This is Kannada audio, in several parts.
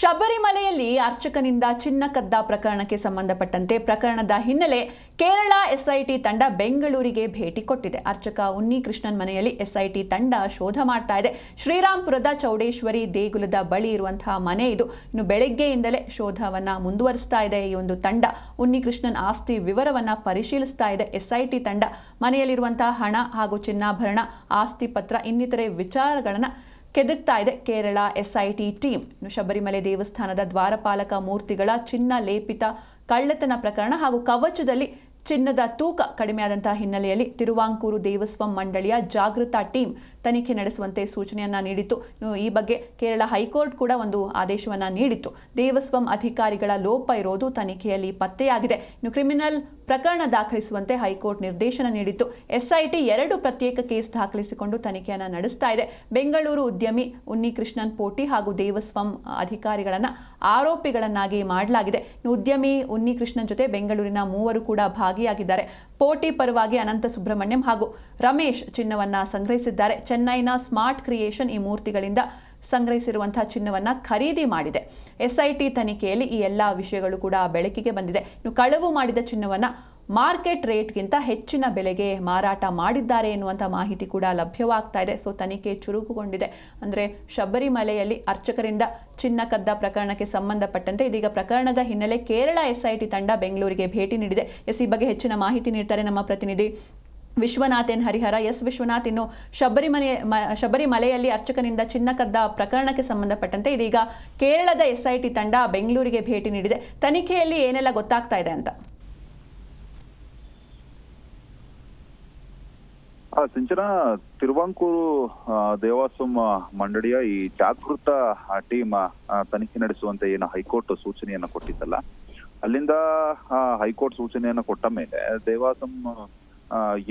ಶಬರಿಮಲೆಯಲ್ಲಿ ಅರ್ಚಕನಿಂದ ಚಿನ್ನ ಕದ್ದ ಪ್ರಕರಣಕ್ಕೆ ಸಂಬಂಧಪಟ್ಟಂತೆ ಪ್ರಕರಣದ ಹಿನ್ನೆಲೆ ಕೇರಳ ಎಸ್ಐಟಿ ತಂಡ ಬೆಂಗಳೂರಿಗೆ ಭೇಟಿ ಕೊಟ್ಟಿದೆ. ಅರ್ಚಕ ಉನ್ನಿ ಕೃಷ್ಣನ್ ಮನೆಯಲ್ಲಿ ಎಸ್ಐಟಿ ತಂಡ ಶೋಧ ಮಾಡ್ತಾ ಇದೆ. ಶ್ರೀರಾಮ್ಪುರದ ಚೌಡೇಶ್ವರಿ ದೇಗುಲದ ಬಳಿ ಇರುವಂತಹ ಮನೆ ಇದು. ಇನ್ನು ಬೆಳಗ್ಗೆಯಿಂದಲೇ ಶೋಧವನ್ನ ಮುಂದುವರಿಸ್ತಾ ಇದೆ ಈ ಒಂದು ತಂಡ. ಉನ್ನಿ ಕೃಷ್ಣನ್ ಆಸ್ತಿ ವಿವರವನ್ನ ಪರಿಶೀಲಿಸ್ತಾ ಇದೆ ಎಸ್ಐಟಿ ತಂಡ. ಮನೆಯಲ್ಲಿರುವಂತಹ ಹಣ ಹಾಗೂ ಚಿನ್ನಾಭರಣ, ಆಸ್ತಿ ಪತ್ರ, ಇನ್ನಿತರೆ ವಿಚಾರಗಳನ್ನ ಕೆದಕ್ತಾ ಇದೆ ಕೇರಳ ಎಸ್ಐಟಿ ಟೀಮ್. ಶಬರಿಮಲೆ ದೇವಸ್ಥಾನದ ದ್ವಾರಪಾಲಕ ಮೂರ್ತಿಗಳ ಚಿನ್ನ ಲೇಪಿತ ಕಳ್ಳತನ ಪ್ರಕರಣ ಹಾಗೂ ಕವಚದಲ್ಲಿ ಚಿನ್ನದ ತೂಕ ಕಡಿಮೆಯಾದಂತಹ ಹಿನ್ನೆಲೆಯಲ್ಲಿ ತಿರುವಾಂಕೂರು ದೇವಸ್ವಂ ಮಂಡಳಿಯ ಜಾಗೃತ ಟೀಮ್ ತನಿಖೆ ನಡೆಸುವಂತೆ ಸೂಚನೆಯನ್ನು ನೀಡಿತ್ತು. ಈ ಬಗ್ಗೆ ಕೇರಳ ಹೈಕೋರ್ಟ್ ಕೂಡ ಒಂದು ಆದೇಶವನ್ನು ನೀಡಿತ್ತು. ದೇವಸ್ವಂ ಅಧಿಕಾರಿಗಳ ಲೋಪ ಇರೋದು ತನಿಖೆಯಲ್ಲಿ ಪತ್ತೆಯಾಗಿದೆ. ಇನ್ನು ಕ್ರಿಮಿನಲ್ ಪ್ರಕರಣ ದಾಖಲಿಸುವಂತೆ ಹೈಕೋರ್ಟ್ ನಿರ್ದೇಶನ ನೀಡಿತ್ತು. ಎಸ್ಐಟಿ ಎರಡು ಪ್ರತ್ಯೇಕ ಕೇಸ್ ದಾಖಲಿಸಿಕೊಂಡು ತನಿಖೆಯನ್ನು ನಡೆಸ್ತಾ ಇದೆ. ಬೆಂಗಳೂರು ಉದ್ಯಮಿ ಉನ್ನಿ ಕೃಷ್ಣನ್ ಪೋಟಿ ಹಾಗೂ ದೇವಸ್ವಂ ಅಧಿಕಾರಿಗಳನ್ನ ಆರೋಪಿಗಳನ್ನಾಗಿ ಮಾಡಲಾಗಿದೆ. ಉದ್ಯಮಿ ಉನ್ನಿ ಕೃಷ್ಣನ್ ಜೊತೆ ಬೆಂಗಳೂರಿನ ಮೂವರು ಕೂಡ ಭಾಗಿಯಾಗಿದ್ದಾರೆ. ಪೋಟಿ ಪರವಾಗಿ ಅನಂತ ಸುಬ್ರಹ್ಮಣ್ಯಂ ಹಾಗೂ ರಮೇಶ್ ಚಿನ್ನವನ್ನ ಸಂಗ್ರಹಿಸಿದ್ದಾರೆ. ಚೆನ್ನೈನ ಸ್ಮಾರ್ಟ್ ಕ್ರಿಯೇಷನ್ ಈ ಮೂರ್ತಿಗಳಿಂದ ಸಂಗ್ರಹಿಸಿರುವಂತಹ ಚಿನ್ನವನ್ನ ಖರೀದಿ ಮಾಡಿದೆ. ಎಸ್ಐಟಿ ತನಿಖೆಯಲ್ಲಿ ಈ ಎಲ್ಲ ವಿಷಯಗಳು ಕೂಡ ಬೆಳಕಿಗೆ ಬಂದಿದೆ. ಇನ್ನು ಕಳವು ಮಾಡಿದ ಚಿನ್ನವನ್ನ ಮಾರ್ಕೆಟ್ ರೇಟ್ಗಿಂತ ಹೆಚ್ಚಿನ ಬೆಲೆಗೆ ಮಾರಾಟ ಮಾಡಿದ್ದಾರೆ ಎನ್ನುವಂಥ ಮಾಹಿತಿ ಕೂಡ ಲಭ್ಯವಾಗ್ತಾ ಇದೆ. ಸೊ, ತನಿಖೆ ಚುರುಕುಗೊಂಡಿದೆ. ಅಂದರೆ ಶಬರಿಮಲೆಯಲ್ಲಿ ಅರ್ಚಕರಿಂದ ಚಿನ್ನ ಕದ್ದ ಪ್ರಕರಣಕ್ಕೆ ಸಂಬಂಧಪಟ್ಟಂತೆ ಇದೀಗ ಪ್ರಕರಣದ ಹಿನ್ನೆಲೆ ಕೇರಳ ಎಸ್ಐಟಿ ತಂಡ ಬೆಂಗಳೂರಿಗೆ ಭೇಟಿ ನೀಡಿದೆ. ಎಸ್, ಈ ಬಗ್ಗೆ ಹೆಚ್ಚಿನ ಮಾಹಿತಿ ನೀಡ್ತಾರೆ ನಮ್ಮ ಪ್ರತಿನಿಧಿ ವಿಶ್ವನಾಥ್ ಎನ್ ಹರಿಹರ. ಎಸ್, ವಿಶ್ವನಾಥ್, ಇನ್ನು ಶಬರಿಮನೆ ಶಬರಿಮಲೆಯಲ್ಲಿ ಅರ್ಚಕನಿಂದ ಚಿನ್ನ ಕದ್ದ ಪ್ರಕರಣಕ್ಕೆ ಸಂಬಂಧಪಟ್ಟಂತೆ ಇದೀಗ ಕೇರಳದ ಎಸ್ಐಟಿ ತಂಡ ಬೆಂಗಳೂರಿಗೆ ಭೇಟಿ ನೀಡಿದೆ. ತನಿಖೆಯಲ್ಲಿ ಏನೆಲ್ಲ ಗೊತ್ತಾಗ್ತಾ ಇದೆ ಅಂತ? ಸಿಂಚನ, ತಿರುವಾಂಕೂರು ದೇವಾಸಂ ಮಂಡಳಿಯ ಈ ಜಾಗೃತ ಟೀಮ್ ತನಿಖೆ ನಡೆಸುವಂತೆ ಏನು ಹೈಕೋರ್ಟ್ ಸೂಚನೆಯನ್ನ ಕೊಟ್ಟಿದ್ದಲ್ಲ. ಅಲ್ಲಿಂದ ಹೈಕೋರ್ಟ್ ಸೂಚನೆಯನ್ನ ಕೊಟ್ಟ ಮೇಲೆ ದೇವಾಸಂ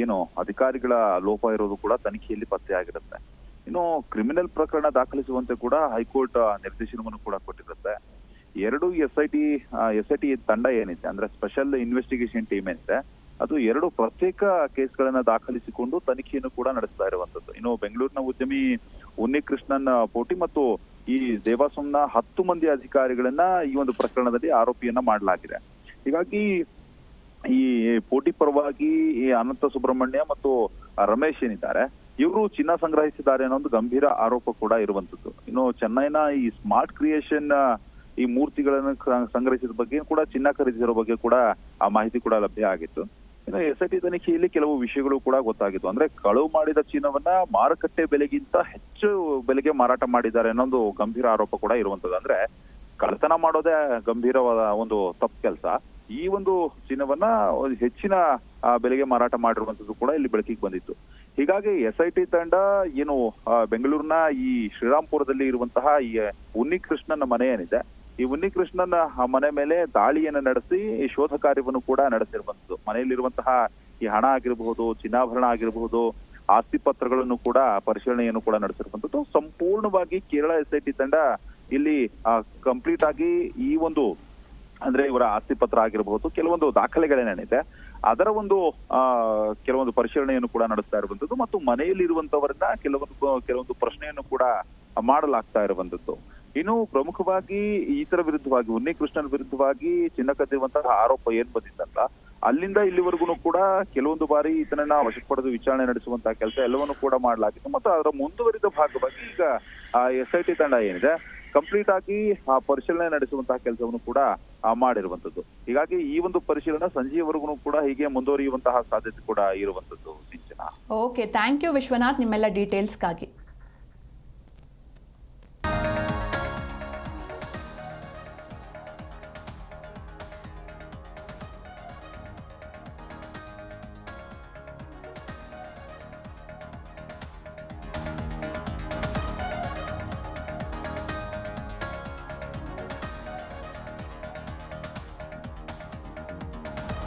ಏನು ಅಧಿಕಾರಿಗಳ ಲೋಪ ಇರೋದು ಕೂಡ ತನಿಖೆಯಲ್ಲಿ ಪತ್ತೆ ಆಗಿರುತ್ತೆ. ಇನ್ನು ಕ್ರಿಮಿನಲ್ ಪ್ರಕರಣ ದಾಖಲಿಸುವಂತೆ ಕೂಡ ಹೈಕೋರ್ಟ್ ನಿರ್ದೇಶನವನ್ನು ಕೂಡ ಕೊಟ್ಟಿರುತ್ತೆ. ಎರಡು S I T S I T ತಂಡ ಏನಿದೆ, ಅಂದ್ರೆ ಸ್ಪೆಷಲ್ ಇನ್ವೆಸ್ಟಿಗೇಷನ್ ಟೀಮ್ ಏನಿದೆ ಅದು ಎರಡು ಪ್ರತ್ಯೇಕ ಕೇಸ್ಗಳನ್ನ ದಾಖಲಿಸಿಕೊಂಡು ತನಿಖೆಯನ್ನು ಕೂಡ ನಡೆಸ್ತಾ ಇರುವಂತದ್ದು ಇನ್ನು ಬೆಂಗಳೂರಿನ ಉದ್ಯಮಿ ಉನ್ನಿ ಕೃಷ್ಣನ್ ಪೋಟಿ ಮತ್ತು ಈ ದೇವಾಸಂನ ಹತ್ತು ಮಂದಿ ಅಧಿಕಾರಿಗಳನ್ನ ಈ ಒಂದು ಪ್ರಕರಣದಲ್ಲಿ ಆರೋಪಿಯನ್ನ ಮಾಡಲಾಗಿದೆ. ಹೀಗಾಗಿ ಈ ಪೋಟಿ ಪರವಾಗಿ ಈ ಅನಂತ ಸುಬ್ರಹ್ಮಣ್ಯ ಮತ್ತು ರಮೇಶ್ ಏನಿದ್ದಾರೆ, ಇವರು ಚಿನ್ನ ಸಂಗ್ರಹಿಸಿದ್ದಾರೆ ಅನ್ನೋ ಒಂದು ಗಂಭೀರ ಆರೋಪ ಕೂಡ ಇರುವಂತದ್ದು ಇನ್ನು ಚೆನ್ನೈನ ಈ ಸ್ಮಾರ್ಟ್ ಕ್ರಿಯೇಷನ್ ಈ ಮೂರ್ತಿಗಳನ್ನು ಸಂಗ್ರಹಿಸಿದ ಬಗ್ಗೆ ಕೂಡ, ಚಿನ್ನ ಖರೀದಿಸಿರೋ ಬಗ್ಗೆ ಕೂಡ ಆ ಮಾಹಿತಿ ಕೂಡ ಲಭ್ಯ ಆಗಿತ್ತು. ಇನ್ನು ಎಸ್ ಐ ಟಿ ತನಿಖೆಯಲ್ಲಿ ಕೆಲವು ವಿಷಯಗಳು ಕೂಡ ಗೊತ್ತಾಗಿತ್ತು ಅಂದ್ರೆ ಕಳುವು ಮಾಡಿದ ಚೀನವನ್ನ ಮಾರುಕಟ್ಟೆ ಬೆಲೆಗಿಂತ ಹೆಚ್ಚು ಬೆಲೆಗೆ ಮಾರಾಟ ಮಾಡಿದ್ದಾರೆ ಅನ್ನೋದು ಗಂಭೀರ ಆರೋಪ ಕೂಡ ಇರುವಂತದ್ದು ಅಂದ್ರೆ ಕಳ್ಳತನ ಮಾಡೋದೇ ಗಂಭೀರವಾದ ಒಂದು ತಪ್ಪು ಕೆಲಸ. ಈ ಒಂದು ಚಿನ್ನವನ್ನ ಹೆಚ್ಚಿನ ಬೆಲೆಗೆ ಮಾರಾಟ ಮಾಡಿರುವಂತದ್ದು ಕೂಡ ಇಲ್ಲಿ ಬೆಳಕಿಗೆ ಬಂದಿತ್ತು. ಹೀಗಾಗಿ ಎಸ್ ಐ ಟಿ ತಂಡ ಏನು ಬೆಂಗಳೂರಿನ ಈ ಶ್ರೀರಾಮ್ಪುರದಲ್ಲಿ ಇರುವಂತಹ ಈ ಉನ್ನಿಕೃಷ್ಣನ ಮನೆ ಏನಿದೆ ಈ ಉನ್ನಿಕೃಷ್ಣನ ಮನೆ ಮೇಲೆ ದಾಳಿಯನ್ನು ನಡೆಸಿ ಶೋಧ ಕಾರ್ಯವನ್ನು ಕೂಡ ನಡೆಸಿರುವಂತದ್ದು. ಮನೆಯಲ್ಲಿರುವಂತಹ ಈ ಹಣ ಆಗಿರಬಹುದು, ಚಿನ್ನಾಭರಣ ಆಗಿರಬಹುದು, ಆಸ್ತಿ ಪತ್ರಗಳನ್ನು ಕೂಡ ಪರಿಶೀಲನೆಯನ್ನು ಕೂಡ ನಡೆಸಿರುವಂತದ್ದು. ಸಂಪೂರ್ಣವಾಗಿ ಕೇರಳ ಎಸ್ ಐ ಟಿ ತಂಡ ಇಲ್ಲಿ ಕಂಪ್ಲೀಟ್ ಆಗಿ ಈ ಒಂದು, ಅಂದ್ರೆ ಇವರ ಆಸ್ತಿ ಪತ್ರ ಆಗಿರಬಹುದು, ಕೆಲವೊಂದು ದಾಖಲೆಗಳೇನೇನಿದೆ ಅದರ ಒಂದು ಕೆಲವೊಂದು ಪರಿಶೀಲನೆಯನ್ನು ಕೂಡ ನಡೆಸ್ತಾ ಇರುವಂತದ್ದು. ಮತ್ತು ಮನೆಯಲ್ಲಿರುವಂತವರನ್ನ ಕೆಲವೊಂದು ಕೆಲವೊಂದು ಪ್ರಶ್ನೆಯನ್ನು ಕೂಡ ಮಾಡಲಾಗ್ತಾ ಇರುವಂತದ್ದು ಇನ್ನು ಪ್ರಮುಖವಾಗಿ ಈತರ ವಿರುದ್ಧವಾಗಿ ಉನ್ನಿ ಕೃಷ್ಣನ್ ವಿರುದ್ಧವಾಗಿ ಚಿನ್ನ ಕದ್ದಿರುವಂತಹ ಆರೋಪ ಏನ್ ಬಂದಿತ್ತಲ್ಲ, ಅಲ್ಲಿಂದ ಇಲ್ಲಿವರೆಗೂ ಕೂಡ ಕೆಲವೊಂದು ಬಾರಿ ಈತನನ್ನ ವಶಕ್ಕೆ ಪಡೆದು ವಿಚಾರಣೆ ನಡೆಸುವಂತಹ ಕೆಲಸ ಎಲ್ಲವನ್ನು ಕೂಡ ಮಾಡಲಾಗಿತ್ತು. ಮತ್ತು ಅದರ ಮುಂದುವರಿದ ಭಾಗವಾಗಿ ಈಗ ಎಸ್ ಐ ಟಿ ತಂಡ ಏನಿದೆ, ಕಂಪ್ಲೀಟ್ ಆಗಿ ಆ ಪರಿಶೀಲನೆ ನಡೆಸುವಂತಹ ಕೆಲಸವನ್ನು ಕೂಡ ಮಾಡಿರುವಂತದ್ದು ಹೀಗಾಗಿ ಈ ಒಂದು ಪರಿಶೀಲನೆ ಸಂಜೆಯವರೆಗೂ ಕೂಡ ಹೀಗೆ ಮುಂದುವರಿಯುವಂತಹ ಸಾಧ್ಯತೆ ಕೂಡ ಇರುವಂತದ್ದು Sinchana. Okay thank you Vishwanath, ನಿಮ್ಮೆಲ್ಲ ಡೀಟೇಲ್ಸ್ಗಾಗಿ